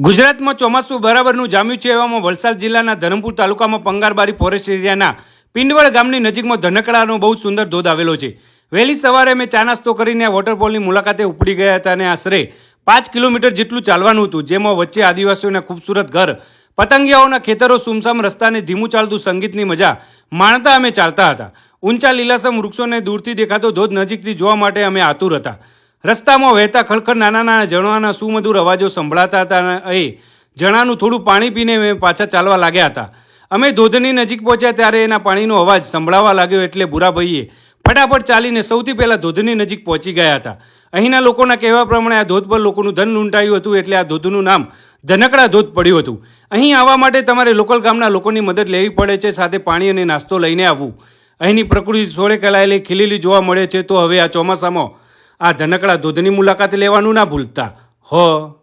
ગુજરાતમાં ચોમાસું બરાબરનું જામ્યું છે એવામાં વલસાડ જિલ્લાના ધરમપુર તાલુકામાં પંગારબારી ફોરેસ્ટ એરિયાના પિંડવળ ગામની નજીકમાં ધનકડાનો બહુ સુંદર ધોધ આવેલો છે. વહેલી સવારે અમે ચા નાસ્તો કરીને આ વોટરફોલની મુલાકાતે ઉપડી ગયા હતા અને આશરે પાંચ કિલોમીટર જેટલું ચાલવાનું હતું, જેમાં વચ્ચે આદિવાસીઓના ખૂબસૂરત ઘર, પતંગિયાઓના ખેતરો, સુમસામ રસ્તાને ધીમું ચાલતું સંગીતની મજા માણતા અમે ચાલતા હતા. ઊંચા લીલાસમ વૃક્ષોને દૂરથી દેખાતો ધોધ નજીકથી જોવા માટે અમે આતુર હતા. રસ્તામાં વહેતા ખળખળ નાના નાના ઝરણાના સુમધુર અવાજો સંભળાતા હતા એ જણાનું થોડું પાણી પીને મેં પાછા ચાલવા લાગ્યા હતા. અમે ધોધની નજીક પહોંચ્યા ત્યારે એના પાણીનો અવાજ સંભળાવા લાગ્યો એટલે ભૂરાભાઈએ ફટાફટ ચાલીને સૌથી પહેલાં ધોધની નજીક પહોંચી ગયા હતા. અહીંના લોકોના કહેવા પ્રમાણે આ ધોધ પર લોકોનું ધન લૂંટાયું હતું એટલે આ ધોધનું નામ ધનકડા ધોધ પડ્યું હતું. અહીં આવવા માટે તમારે લોકલ ગામના લોકોની મદદ લેવી પડે છે, સાથે પાણી અને નાસ્તો લઈને આવવું. અહીંની પ્રકૃતિ સોળે કલાયેલી ખીલેલી જોવા મળે છે, તો હવે આ ચોમાસામાં આ ધનકડા ધોધની મુલાકાત લેવાનું ના ભૂલતા. હો.